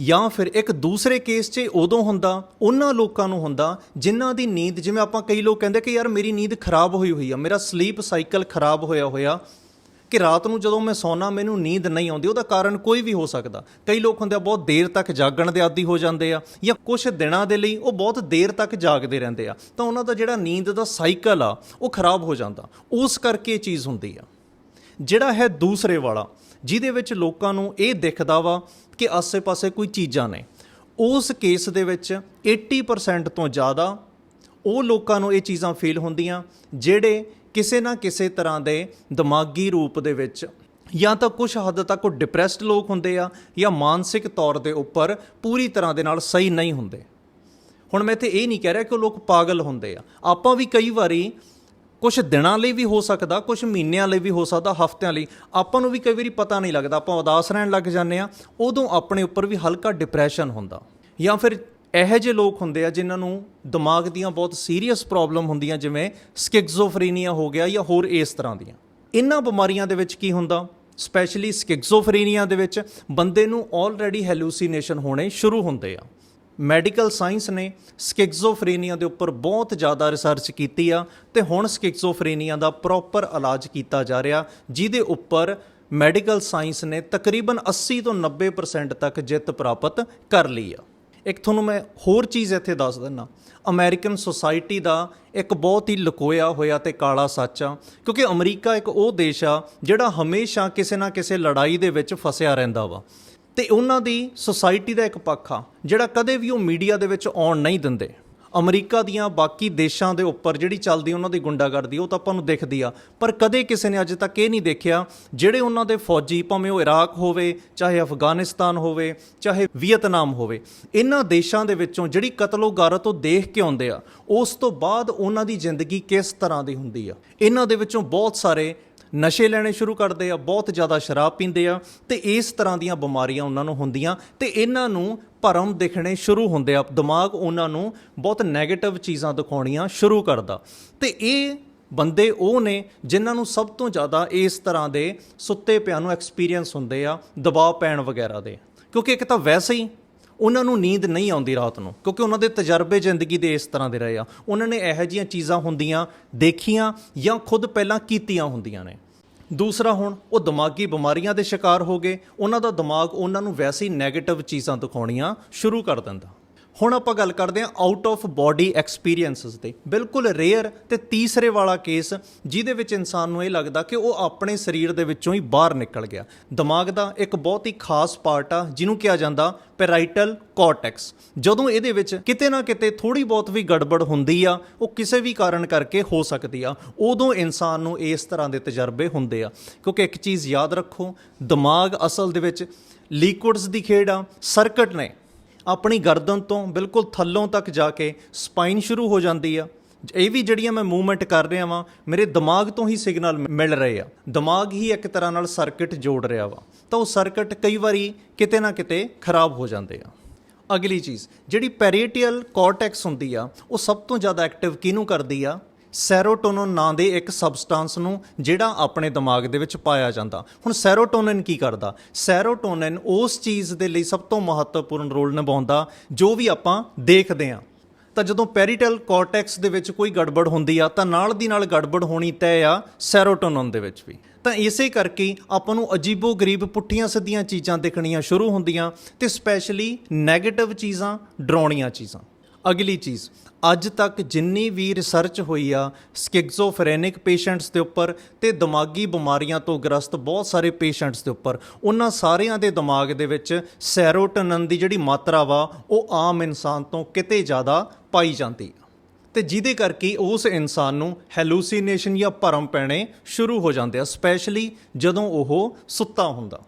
ਜਾਂ ਫਿਰ ਇੱਕ ਦੂਸਰੇ ਕੇਸ 'ਚ ਉਦੋਂ ਹੁੰਦਾ, ਉਹਨਾਂ ਲੋਕਾਂ ਨੂੰ ਹੁੰਦਾ, ਜਿਨ੍ਹਾਂ ਦੀ ਨੀਂਦ, ਜਿਵੇਂ ਆਪਾਂ ਕਈ ਲੋਕ ਕਹਿੰਦੇ ਕਿ ਯਾਰ ਮੇਰੀ ਨੀਂਦ ਖਰਾਬ ਹੋਈ ਹੋਈ ਆ, ਮੇਰਾ ਸਲੀਪ ਸਾਈਕਲ ਖਰਾਬ ਹੋਇਆ ਹੋਇਆ ਕਿ ਰਾਤ ਨੂੰ ਜਦੋਂ ਮੈਂ ਸੌਣਾ ਮੈਨੂੰ ਨੀਂਦ ਨਹੀਂ ਆਉਂਦੀ, ਉਹਦਾ ਕਾਰਨ ਕੋਈ ਵੀ ਹੋ ਸਕਦਾ। ਕਈ ਲੋਕ ਹੁੰਦੇ ਆ, ਬਹੁਤ ਦੇਰ ਤੱਕ ਜਾਗਣ ਦੇ ਆਦੀ ਹੋ ਜਾਂਦੇ ਆ, ਜਾਂ ਕੁਝ ਦਿਨਾਂ ਦੇ ਲਈ ਉਹ ਬਹੁਤ ਦੇਰ ਤੱਕ ਜਾਗਦੇ ਰਹਿੰਦੇ ਆ। ਤਾਂ ਉਹਨਾਂ ਦਾ ਜਿਹੜਾ ਨੀਂਦ ਦਾ ਸਾਈਕਲ ਆ, ਉਹ ਖਰਾਬ ਹੋ ਜਾਂਦਾ। ਉਸ ਕਰਕੇ ਇਹ ਚੀਜ਼ ਹੁੰਦੀ ਆ। ਜਿਹੜਾ ਹੈ ਦੂਸਰੇ ਵਾਲਾ, ਜਿਹਦੇ ਵਿੱਚ ਲੋਕਾਂ ਨੂੰ ਇਹ ਦਿਖਦਾ ਵਾ ਕਿ ਆਸੇ-ਪਾਸੇ ਕੋਈ ਚੀਜ਼ਾਂ ਨੇ, ਉਸ ਕੇਸ ਦੇ ਵਿੱਚ 80% ਤੋਂ ਜ਼ਿਆਦਾ ਉਹ ਲੋਕਾਂ ਨੂੰ ਇਹ ਚੀਜ਼ਾਂ ਫੀਲ ਹੁੰਦੀਆਂ, ਜਿਹੜੇ ਕਿਸੇ ਨਾ ਕਿਸੇ ਤਰ੍ਹਾਂ ਦੇ ਦਿਮਾਗੀ ਰੂਪ ਦੇ ਵਿੱਚ ਜਾਂ ਤਾਂ ਕੁਝ ਹੱਦ ਤੱਕ ਉਹ ਡਿਪਰੈਸਡ ਲੋਕ ਹੁੰਦੇ ਆ ਜਾਂ ਮਾਨਸਿਕ ਤੌਰ ਦੇ ਉੱਪਰ ਪੂਰੀ ਤਰ੍ਹਾਂ ਦੇ ਨਾਲ ਸਹੀ ਨਹੀਂ ਹੁੰਦੇ। ਹੁਣ ਮੈਂ ਇੱਥੇ ਇਹ ਨਹੀਂ ਕਹਿ ਰਿਹਾ ਕਿ ਉਹ ਲੋਕ ਪਾਗਲ ਹੁੰਦੇ ਆ। ਆਪਾਂ ਵੀ ਕਈ ਵਾਰੀ ਕੁਝ ਦਿਨਾਂ ਲਈ ਵੀ ਹੋ ਸਕਦਾ ਕੁਝ ਮਹੀਨਿਆਂ ਲਈ ਵੀ ਹੋ ਸਕਦਾ, ਹਫ਼ਤਿਆਂ ਲਈ। ਆਪਾਂ ਨੂੰ ਵੀ ਕਈ ਵਾਰੀ ਪਤਾ ਨਹੀਂ ਲੱਗਦਾ। ਆਪਾਂ ਉਦਾਸ ਰਹਿਣ ਲੱਗ ਜਾਂਦੇ ਆ। ਉਦੋਂ ਆਪਣੇ ਉੱਪਰ ਵੀ ਹਲਕਾ ਡਿਪਰੈਸ਼ਨ ਹੁੰਦਾ। ਜਾਂ ਫਿਰ ਇਹੋ ਜਿਹੇ ਲੋਕ ਹੁੰਦੇ ਆ ਜਿਨ੍ਹਾਂ ਨੂੰ ਦਿਮਾਗ ਦੀਆਂ ਬਹੁਤ ਸੀਰੀਅਸ ਪ੍ਰੋਬਲਮ ਹੁੰਦੀਆਂ, ਜਿਵੇਂ ਸਕਿਜ਼ੋਫਰੀਨੀਆ ਹੋ ਗਿਆ ਜਾਂ ਹੋਰ ਇਸ ਤਰ੍ਹਾਂ ਦੀਆਂ। ਇਹਨਾਂ ਬਿਮਾਰੀਆਂ ਦੇ ਵਿੱਚ ਕੀ ਹੁੰਦਾ? ਸਪੈਸ਼ਲੀ ਸਕਿਜ਼ੋਫਰੀਨੀਆ ਦੇ ਵਿੱਚ ਬੰਦੇ ਨੂੰ ਆਲਰੇਡੀ ਹੈਲੂਸੀਨੇਸ਼ਨ ਹੋਣੇ ਸ਼ੁਰੂ ਹੁੰਦੇ ਆ। ਮੈਡੀਕਲ ਸਾਇੰਸ ਨੇ ਸਕਿਜ਼ੋਫਰੇਨੀਆ ਦੇ ਉੱਪਰ ਬਹੁਤ ਜ਼ਿਆਦਾ ਰਿਸਰਚ ਕੀਤੀ ਆ ਤੇ ਹੁਣ ਸਕਿਜ਼ੋਫਰੇਨੀਆ ਦਾ ਪ੍ਰੋਪਰ ਇਲਾਜ ਕੀਤਾ ਜਾ ਰਿਹਾ, ਜਿਹਦੇ ਉੱਪਰ ਮੈਡੀਕਲ ਸਾਇੰਸ ਨੇ ਤਕਰੀਬਨ 80 ਤੋਂ 90% ਤੱਕ ਜਿੱਤ ਪ੍ਰਾਪਤ ਕਰ ਲਈ ਆ। ਇੱਕ ਤੁਹਾਨੂੰ ਮੈਂ ਹੋਰ ਚੀਜ਼ ਇੱਥੇ ਦੱਸ ਦਿੰਨਾ। ਅਮਰੀਕਨ ਸੁਸਾਇਟੀ ਦਾ ਇੱਕ ਬਹੁਤ ਹੀ ਲੁਕੋਇਆ ਹੋਇਆ ਤੇ ਕਾਲਾ ਸੱਚ ਆ, ਕਿਉਂਕਿ ਅਮਰੀਕਾ ਇੱਕ ਉਹ ਦੇਸ਼ ਆ ਜਿਹੜਾ ਹਮੇਸ਼ਾ ਕਿਸੇ ਨਾ ਕਿਸੇ ਲੜਾਈ ਦੇ ਵਿੱਚ ਫਸਿਆ ਰਹਿੰਦਾ ਵਾ। ਤੇ ਉਹਨਾਂ ਦੀ ਸੁਸਾਇਟੀ ਦਾ ਇੱਕ ਪੱਖ ਆ, ਜਿਹੜਾ ਕਦੇ ਵੀ ਉਹ ਮੀਡੀਆ ਦੇ ਵਿੱਚ ਆਉਣ ਨਹੀਂ ਦਿੰਦੇ। ਅਮਰੀਕਾ ਦੀਆਂ ਬਾਕੀ ਦੇਸ਼ਾਂ ਦੇ ਉੱਪਰ ਜਿਹੜੀ ਚੱਲਦੀ ਉਹਨਾਂ ਦੀ ਗੁੰਡਾਗਰਦੀ, ਉਹ ਤਾਂ ਆਪਾਂ ਨੂੰ ਦਿਖਦੀ ਆ। ਪਰ ਕਦੇ ਕਿਸੇ ਨੇ ਅੱਜ ਤੱਕ ਇਹ ਨਹੀਂ ਦੇਖਿਆ ਜਿਹੜੇ ਉਹਨਾਂ ਦੇ ਫੌਜੀ, ਭਾਵੇਂ ਉਹ ਇਰਾਕ ਹੋਵੇ, ਚਾਹੇ ਅਫਗਾਨਿਸਤਾਨ ਹੋਵੇ, ਚਾਹੇ ਵੀਅਤਨਾਮ ਹੋਵੇ, ਇਹਨਾਂ ਦੇਸ਼ਾਂ ਦੇ ਵਿੱਚੋਂ ਜਿਹੜੀ ਕਤਲੋਗਾਰਤ ਉਹ ਦੇਖ ਕੇ ਆਉਂਦੇ ਆ, ਉਸ ਤੋਂ ਬਾਅਦ ਉਹਨਾਂ ਦੀ ਜ਼ਿੰਦਗੀ ਕਿਸ ਤਰ੍ਹਾਂ ਦੀ ਹੁੰਦੀ ਆ। ਇਹਨਾਂ ਦੇ ਵਿੱਚੋਂ ਬਹੁਤ ਸਾਰੇ ਨਸ਼ੇ ਲੈਣੇ ਸ਼ੁਰੂ ਕਰਦੇ ਆ, ਬਹੁਤ ਜ਼ਿਆਦਾ ਸ਼ਰਾਬ ਪੀਂਦੇ ਆ ਤੇ ਇਸ ਤਰ੍ਹਾਂ ਦੀਆਂ ਬਿਮਾਰੀਆਂ ਉਹਨਾਂ ਨੂੰ ਹੁੰਦੀਆਂ ਤੇ ਇਹਨਾਂ ਨੂੰ ਭਰਮ ਦਿਖਣੇ ਸ਼ੁਰੂ ਹੁੰਦੇ ਆ। ਦਿਮਾਗ ਉਹਨਾਂ ਨੂੰ ਬਹੁਤ 네ਗੇਟਿਵ ਚੀਜ਼ਾਂ ਦਿਖਾਉਣੀਆਂ ਸ਼ੁਰੂ ਕਰਦਾ। ਤੇ ਇਹ ਬੰਦੇ ਉਹ ਨੇ ਜਿਨ੍ਹਾਂ ਨੂੰ ਸਭ ਤੋਂ ਜ਼ਿਆਦਾ ਇਸ ਤਰ੍ਹਾਂ ਦੇ ਸੁੱਤੇ ਪਿਆਂ ਨੂੰ ਐਕਸਪੀਰੀਅੰਸ ਹੁੰਦੇ ਆ, ਦਬਾਅ ਪੈਣ ਵਗੈਰਾ ਦੇ। ਕਿਉਂਕਿ ਇੱਕ ਤਾਂ ਵੈਸੇ ਹੀ ਉਹਨਾਂ ਨੂੰ ਨੀਂਦ ਨਹੀਂ ਆਉਂਦੀ ਰਾਤ ਨੂੰ, ਕਿਉਂਕਿ ਉਹਨਾਂ ਦੇ ਤਜਰਬੇ ਜ਼ਿੰਦਗੀ ਦੇ ਇਸ ਤਰ੍ਹਾਂ ਦੇ ਰਹੇ ਆ। ਉਹਨਾਂ ਨੇ ਇਹੋ ਜਿਹੀਆਂ ਚੀਜ਼ਾਂ ਹੁੰਦੀਆਂ ਦੇਖੀਆਂ ਜਾਂ ਖੁਦ ਪਹਿਲਾਂ ਕੀਤੀਆਂ ਹੁੰਦੀਆਂ ਨੇ। ਦੂਸਰਾ ਹੁਣ, ਉਹ ਦਿਮਾਗੀ ਬਿਮਾਰੀਆਂ ਦੇ ਸ਼ਿਕਾਰ ਹੋ ਗਏ। ਉਹਨਾਂ ਦਾ ਦਿਮਾਗ ਉਹਨਾਂ ਨੂੰ ਵੈਸੇ ਹੀ 네ਗੇਟਿਵ ਚੀਜ਼ਾਂ ਦਿਖਾਉਣੀਆਂ ਸ਼ੁਰੂ ਕਰ ਦਿੰਦਾ। ਹੁਣ ਆਪਾਂ ਗੱਲ ਕਰਦੇ ਹਾਂ ਆਊਟ ਆਫ ਬਾਡੀ ਐਕਸਪੀਰੀਐਂਸਸ ਦੇ ਬਿਲਕੁਲ ਰੇਅਰ ਤੇ ਤੀਸਰੇ ਵਾਲਾ ਕੇਸ ਜਿਹਦੇ ਵਿੱਚ ਇਨਸਾਨ ਨੂੰ ਇਹ ਲੱਗਦਾ ਕਿ ਉਹ ਆਪਣੇ ਸਰੀਰ ਦੇ ਵਿੱਚੋਂ ਹੀ ਬਾਹਰ ਨਿਕਲ ਗਿਆ। ਦਿਮਾਗ ਦਾ ਇੱਕ ਬਹੁਤ ਹੀ ਖਾਸ ਪਾਰਟ ਆ, ਜਿਹਨੂੰ ਕਿਹਾ ਜਾਂਦਾ ਪੈਰਾਈਟਲ ਕਾਰਟੈਕਸ ਜਦੋਂ ਇਹਦੇ ਵਿੱਚ ਕਿਤੇ ਨਾ ਕਿਤੇ ਥੋੜੀ ਬਹੁਤ ਵੀ ਗੜਬੜ ਹੁੰਦੀ ਆ, ਉਹ ਕਿਸੇ ਵੀ ਕਾਰਨ ਕਰਕੇ ਹੋ ਸਕਦੀ ਆ, ਉਦੋਂ ਇਨਸਾਨ ਨੂੰ ਇਸ ਤਰ੍ਹਾਂ ਦੇ ਤਜਰਬੇ ਹੁੰਦੇ ਆ। ਕਿਉਂਕਿ ਇੱਕ ਚੀਜ਼ ਯਾਦ ਰੱਖੋ, ਦਿਮਾਗ ਅਸਲ ਦੇ ਵਿੱਚ ਲਿਕੁਇਡਸ ਦੀ ਖੇਡ ਆ ਸਰਕਟ ਨੇ। ਆਪਣੀ ਗਰਦਨ ਤੋਂ ਬਿਲਕੁਲ ਥੱਲੋਂ ਤੱਕ ਜਾ ਕੇ ਸਪਾਈਨ ਸ਼ੁਰੂ ਹੋ ਜਾਂਦੀ ਆ। ਇਹ ਵੀ ਜਿਹੜੀਆਂ ਮੈਂ ਮੂਵਮੈਂਟ ਕਰ ਰਿਹਾ ਵਾਂ, ਮੇਰੇ ਦਿਮਾਗ ਤੋਂ ਹੀ ਸਿਗਨਲ ਮਿਲ ਰਹੇ ਆ। ਦਿਮਾਗ ਹੀ ਇੱਕ ਤਰ੍ਹਾਂ ਨਾਲ ਸਰਕਟ ਜੋੜ ਰਿਹਾ ਵਾ। ਤਾਂ ਉਹ ਸਰਕਟ ਕਈ ਵਾਰੀ ਕਿਤੇ ਨਾ ਕਿਤੇ ਖਰਾਬ ਹੋ ਜਾਂਦੇ ਆ। ਅਗਲੀ ਚੀਜ਼, ਜਿਹੜੀ ਪੈਰੀਟੀਅਲ ਕਾਰਟੈਕਸ ਹੁੰਦੀ ਆ, ਉਹ ਸਭ ਤੋਂ ਜ਼ਿਆਦਾ ਐਕਟਿਵ ਕਿਹਨੂੰ ਕਰਦੀ ਆ? ਸੈਰੋਟੋਨਿਨ ਨਾਂ ਦੇ ਇੱਕ ਸਬਸਟੈਂਸ ਨੂੰ ਜਿਹੜਾ ਆਪਣੇ ਦਿਮਾਗ ਦੇ ਵਿੱਚ ਪਾਇਆ ਜਾਂਦਾ। ਹੁਣ ਸੈਰੋਟੋਨਿਨ ਕੀ ਕਰਦਾ? ਸੈਰੋਟੋਨਿਨ ਉਸ ਚੀਜ਼ ਦੇ ਲਈ ਸਭ ਤੋਂ ਮਹੱਤਵਪੂਰਨ ਰੋਲ ਨਿਭਾਉਂਦਾ, ਜੋ ਵੀ ਆਪਾਂ ਦੇਖਦੇ ਹਾਂ। ਤਾਂ ਜਦੋਂ ਪੈਰੀਟਲ ਕਾਰਟੈਕਸ ਦੇ ਵਿੱਚ ਕੋਈ ਗੜਬੜ ਹੁੰਦੀ ਆ, ਤਾਂ ਨਾਲ ਦੀ ਨਾਲ ਗੜਬੜ ਹੋਣੀ ਤੈਅ ਆ ਸੈਰੋਟੋਨਿਨ ਦੇ ਵਿੱਚ ਵੀ। ਤਾਂ ਇਸੇ ਕਰਕੇ ਆਪਾਂ ਨੂੰ ਅਜੀਬੋ ਗਰੀਬ ਪੁੱਠੀਆਂ ਸਿੱਧੀਆਂ ਚੀਜ਼ਾਂ ਦਿਖਣੀਆਂ ਸ਼ੁਰੂ ਹੁੰਦੀਆਂ ਤੇ ਸਪੈਸ਼ਲੀ 네ਗੇਟਿਵ ਚੀਜ਼ਾਂ, ਡਰਾਉਣੀਆਂ ਚੀਜ਼ਾਂ। ਅਗਲੀ ਚੀਜ਼, ਅੱਜ ਤੱਕ ਜਿੰਨੀ ਵੀ ਰਿਸਰਚ ਹੋਈ ਆ ਸਕਿਜ਼ੋਫਰੇਨਿਕ ਪੇਸ਼ੈਂਟਸ ਦੇ ਉੱਪਰ ਤੇ ਦਿਮਾਗੀ ਬਿਮਾਰੀਆਂ ਤੋਂ ਗ੍ਰਸਤ ਬਹੁਤ ਸਾਰੇ ਪੇਸ਼ੈਂਟਸ ਦੇ ਉੱਪਰ, ਉਹਨਾਂ ਸਾਰਿਆਂ ਦੇ ਦਿਮਾਗ ਦੇ ਵਿੱਚ ਸੈਰੋਟੋਨਿਨ ਦੀ ਜਿਹੜੀ ਮਾਤਰਾ ਵਾ, ਉਹ ਆਮ ਇਨਸਾਨ ਤੋਂ ਕਿਤੇ ਜ਼ਿਆਦਾ ਪਾਈ ਜਾਂਦੀ ਆ। ਤੇ ਜਿਹਦੇ ਕਰਕੇ ਉਸ ਇਨਸਾਨ ਨੂੰ ਹੈਲੂਸੀਨੇਸ਼ਨ ਜਾਂ ਭਰਮ ਪੈਣੇ ਸ਼ੁਰੂ ਹੋ ਜਾਂਦੇ ਆ ਸਪੈਸ਼ਲੀ ਜਦੋਂ ਉਹ ਸੁੱਤਾ ਹੁੰਦਾ।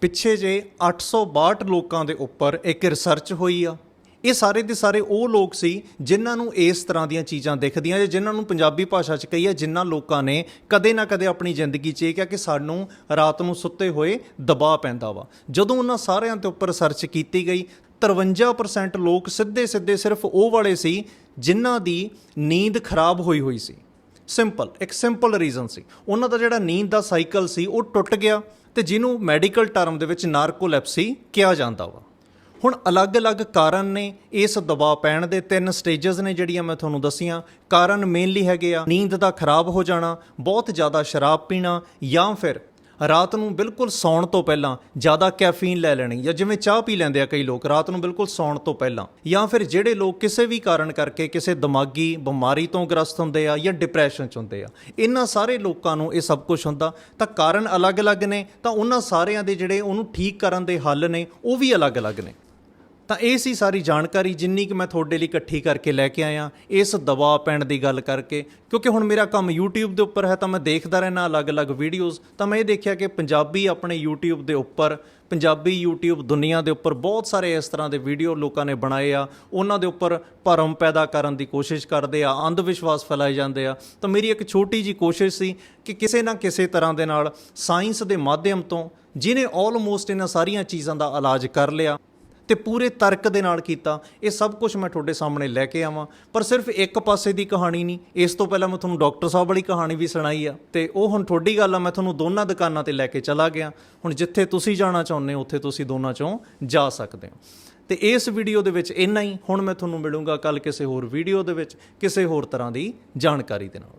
ਪਿੱਛੇ ਜੇ 862 ਲੋਕਾਂ ਦੇ ਉੱਪਰ ਇੱਕ ਰਿਸਰਚ ਹੋਈ ਆ ਇਹ ਸਾਰੇ ਦੇ ਸਾਰੇ ਉਹ ਲੋਕ ਸੀ ਜਿਨ੍ਹਾਂ ਨੂੰ ਇਸ ਤਰ੍ਹਾਂ ਦੀਆਂ ਚੀਜ਼ਾਂ ਦਿਖਦੀਆਂ ਜਾਂ ਜਿਨ੍ਹਾਂ ਨੂੰ ਪੰਜਾਬੀ ਭਾਸ਼ਾ 'ਚ ਕਹੀਏ ਜਿਨ੍ਹਾਂ ਲੋਕਾਂ ਨੇ ਕਦੇ ਨਾ ਕਦੇ ਆਪਣੀ ਜ਼ਿੰਦਗੀ 'ਚ ਇਹ ਕਿਹਾ ਕਿ ਸਾਨੂੰ ਰਾਤ ਨੂੰ ਸੁੱਤੇ ਹੋਏ ਦਬਾਅ ਪੈਂਦਾ ਵਾ। ਜਦੋਂ ਉਹਨਾਂ ਸਾਰਿਆਂ ਦੇ ਉੱਪਰ ਸਰਚ ਕੀਤੀ ਗਈ 53% ਲੋਕ ਸਿੱਧੇ ਸਿੱਧੇ ਸਿਰਫ ਉਹ ਵਾਲੇ ਸੀ ਜਿਨ੍ਹਾਂ ਦੀ ਨੀਂਦ ਖਰਾਬ ਹੋਈ ਹੋਈ ਸੀ। ਸਿੰਪਲ ਇੱਕ ਸਿੰਪਲ ਰੀਜ਼ਨ ਸੀ। ਉਹਨਾਂ ਦਾ ਜਿਹੜਾ ਨੀਂਦ ਦਾ ਸਾਈਕਲ ਸੀ ਉਹ ਟੁੱਟ ਗਿਆ ਤੇ ਜਿਹਨੂੰ ਮੈਡੀਕਲ ਟਰਮ ਦੇ ਵਿੱਚ ਨਾਰਕੋਲੈਪਸੀ ਕਿਹਾ ਜਾਂਦਾ ਵਾ। ਹੁਣ ਅਲੱਗ-ਅਲੱਗ ਕਾਰਨ ਨੇ ਇਸ ਦਬਾਅ ਪੈਣ ਦੇ, ਤਿੰਨ ਸਟੇजेस ਨੇ ਜਿਹੜੀਆਂ ਮੈਂ ਤੁਹਾਨੂੰ ਦੱਸੀਆਂ। ਕਾਰਨ ਮੇਨਲੀ ਹੈਗੇ ਆ, ਨੀਂਦ ਦਾ ਖਰਾਬ ਹੋ ਜਾਣਾ, ਬਹੁਤ ਜ਼ਿਆਦਾ ਸ਼ਰਾਬ ਪੀਣਾ, ਜਾਂ ਫਿਰ ਰਾਤ ਨੂੰ ਬਿਲਕੁਲ ਸੌਣ ਤੋਂ ਪਹਿਲਾਂ ਜ਼ਿਆਦਾ ਕੈਫੀਨ ਲੈ ਲੈਣੀ, ਜਾਂ ਜਿਵੇਂ ਚਾਹ ਪੀ ਲੈਂਦੇ ਆ ਕਈ ਲੋਕ, ਰਾਤ ਨੂੰ ਬਿਲਕੁਲ ਸੌਣ ਤੋਂ ਪਹਿਲਾਂ, ਜਾਂ ਫਿਰ ਜਿਹੜੇ ਲੋਕ ਕਿਸੇ ਵੀ ਕਾਰਨ ਕਰਕੇ ਕਿਸੇ ਦਿਮਾਗੀ ਬਿਮਾਰੀ ਤੋਂ ਗ੍ਰਸਤ ਹੁੰਦੇ ਆ ਜਾਂ ਡਿਪਰੈਸ਼ਨ ਚ ਹੁੰਦੇ ਆ, ਇਹਨਾਂ ਸਾਰੇ ਲੋਕਾਂ ਨੂੰ ਇਹ ਸਭ ਕੁਝ ਹੁੰਦਾ। ਤਾਂ ਕਾਰਨ ਅਲੱਗ-ਅਲੱਗ ਨੇ, ਤਾਂ ਉਹਨਾਂ ਸਾਰਿਆਂ ਦੇ ਜਿਹੜੇ ਉਹਨੂੰ ਠੀਕ ਕਰਨ ਦੇ ਹੱਲ ਨੇ, ਉਹ ਵੀ ਅਲੱਗ-ਅਲੱਗ ਨੇ। ਤਾਂ ਇਹ ਸੀ ਸਾਰੀ ਜਾਣਕਾਰੀ ਜਿੰਨੀ ਕਿ ਮੈਂ ਤੁਹਾਡੇ ਲਈ ਇਕੱਠੀ ਕਰਕੇ ਲੈ ਕੇ ਆਇਆ, ਇਸ ਦਬਾਅ ਪੈਣ ਦੀ ਗੱਲ ਕਰਕੇ। ਕਿਉਂਕਿ ਹੁਣ ਮੇਰਾ ਕੰਮ YouTube ਦੇ ਉੱਪਰ ਹੈ ਤਾਂ ਮੈਂ ਦੇਖਦਾ ਰਹਿਣਾ ਅਲੱਗ-ਅਲੱਗ ਵੀਡੀਓਜ਼ ਤਾਂ ਮੈਂ ਇਹ ਦੇਖਿਆ ਕਿ ਪੰਜਾਬੀ ਆਪਣੇ YouTube ਦੇ ਉੱਪਰ, ਪੰਜਾਬੀ YouTube ਦੁਨੀਆ ਦੇ ਉੱਪਰ ਬਹੁਤ ਸਾਰੇ ਇਸ ਤਰ੍ਹਾਂ ਦੇ ਵੀਡੀਓ ਲੋਕਾਂ ਨੇ ਬਣਾਏ ਆ। ਉਹਨਾਂ ਦੇ ਉੱਪਰ ਭਰਮ ਪੈਦਾ ਕਰਨ ਦੀ ਕੋਸ਼ਿਸ਼ ਕਰਦੇ ਆ ਅੰਧ ਵਿਸ਼ਵਾਸ ਫੈਲਾਏ ਜਾਂਦੇ ਆ। ਤਾਂ ਮੇਰੀ ਇੱਕ ਛੋਟੀ ਜੀ ਕੋਸ਼ਿਸ਼ ਸੀ ਕਿ ਕਿਸੇ ਨਾ ਕਿਸੇ ਤਰ੍ਹਾਂ ਦੇ ਨਾਲ ਸਾਇੰਸ ਦੇ ਮਾਧਿਅਮ ਤੋਂ ਜਿਨੇ ਆਲਮੋਸਟ ਇਹਨਾਂ ਸਾਰੀਆਂ ਚੀਜ਼ਾਂ ਦਾ ਇਲਾਜ ਕਰ ਲਿਆ ਤੇ ਪੂਰੇ ਤਰਕ ਦੇ ਨਾਲ ਕੀਤਾ। ਇਹ ਸਭ ਕੁਝ ਮੈਂ ਤੁਹਾਡੇ ਸਾਹਮਣੇ ਲੈ ਕੇ ਆਵਾਂ। ਪਰ ਸਿਰਫ ਇੱਕ ਪਾਸੇ ਦੀ ਕਹਾਣੀ ਨਹੀਂ, ਇਸ ਤੋਂ ਪਹਿਲਾਂ ਮੈਂ ਤੁਹਾਨੂੰ ਡਾਕਟਰ ਸਾਹਿਬ ਵਾਲੀ ਕਹਾਣੀ ਵੀ ਸੁਣਾਈ ਆ। ਤੇ ਉਹ ਹੁਣ ਤੁਹਾਡੀ ਗੱਲ ਆ, ਮੈਂ ਤੁਹਾਨੂੰ ਦੋਨਾਂ ਦੁਕਾਨਾਂ ਤੇ ਲੈ ਕੇ ਚਲਾ ਗਿਆ। ਹੁਣ ਜਿੱਥੇ ਤੁਸੀਂ ਜਾਣਾ ਚਾਹੁੰਦੇ ਹੋ, ਉੱਥੇ ਤੁਸੀਂ ਦੋਨਾਂ ਚੋਂ ਜਾ ਸਕਦੇ ਹੋ। ਤੇ ਇਸ ਵੀਡੀਓ ਦੇ ਵਿੱਚ ਇੰਨਾ ਹੀ। ਹੁਣ ਮੈਂ ਤੁਹਾਨੂੰ ਮਿਲੂੰਗਾ ਕੱਲ ਕਿਸੇ ਹੋਰ ਵੀਡੀਓ ਦੇ ਵਿੱਚ, ਕਿਸੇ ਹੋਰ ਤਰ੍ਹਾਂ ਦੀ ਜਾਣਕਾਰੀ ਦੇ ਨਾਲ।